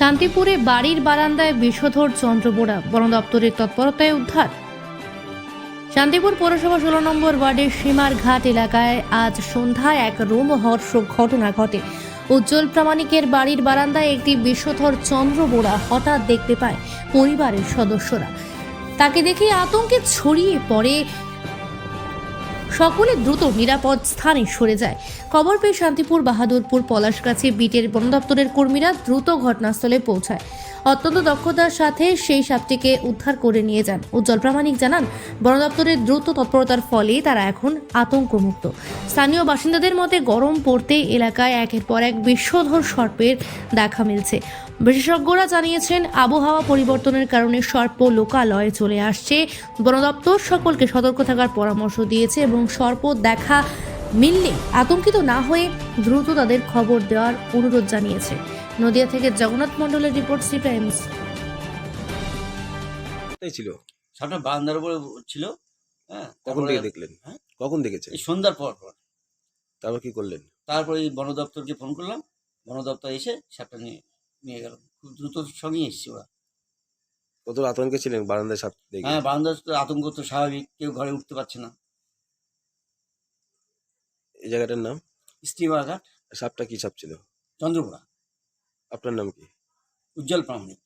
শান্তিপুরে বাড়ির বারান্দায় বিষধর চন্দ্রবোড়া, বন দপ্তরের তৎপরতায় উদ্ধার। শান্তিপুর পৌরসভা ষোলো নম্বর ওয়ার্ডের সীমার ঘাট এলাকায় আজ সন্ধ্যায় এক রোমহর্ষক ঘটনা ঘটে। উজ্জ্বল প্রামাণিকের বাড়ির বারান্দায় একটি বিষধর চন্দ্রবোড়া হঠাৎ দেখতে পায় পরিবারের সদস্যরা। তাকে দেখে আতঙ্কে ছড়িয়ে পড়ে সকলে দ্রুত নিরাপদ স্থানে সরে যায়। খবর পেয়ে শান্তিপুর, বাহাদুরপুর, পলাশগাছি, বিটের বন দপ্তরের কর্মীরা দ্রুত ঘটনাস্থলে পৌঁছায়। অত্যন্ত দক্ষতার সাথে সেই সাপটিকে উদ্ধার করে নিয়ে যান। উজ্জ্বল প্রামাণিক জানান, বন দপ্তরের দ্রুত তৎপরতার ফলে তারা এখন আতঙ্কমুক্ত। স্থানীয় বাসিন্দাদের মতে, গরম পড়তে এলাকায় একের পর এক বিশ্বধর সর্পের দেখা মিলছে। বিশেষজ্ঞরা জানিয়েছেন, আবহাওয়া পরিবর্তনের কারণে সর্প লোকালয়ে চলে আসছে। বন দপ্তর সকলকে সতর্ক থাকার পরামর্শ দিয়েছে এবং সর্প দেখা মিললে আতঙ্কিত না হয়ে দ্রুত তাদের খবর দেওয়ার অনুরোধ জানিয়েছে। নদিয়া থেকে জগন্নাথ মণ্ডলের রিপোর্ট সি টাইমস ছিল? সামনে বারান্দার উপরে ছিল হ্যাঁ? কখন তারপরে- থেকে দেখলেন? হ্যাঁ? কখন দেখেছেন? এই সন্ধ্যার পর পর। তারপর কি করলেন? তারপরে এই বন দপ্তরকে ফোন করলাম। বন দপ্তর এসে সাপটা নিয়ে নিয়ে গেল। খুব দ্রুত সঙ্গে এসছে ওরা। কত আতঙ্কে ছিলেন বারান্দায় সাপ দেখে? হ্যাঁ বারান্দার তো আতঙ্ক তো স্বাভাবিক কেউ ঘরে উঠতে পারছে না। এই জায়গাটার নাম? স্টিমার ঘাট সাপটা কি সাপ ছিল? চন্দ্রপুরা। আপনার নাম কি? উজ্জ্বল প্রামাণিক।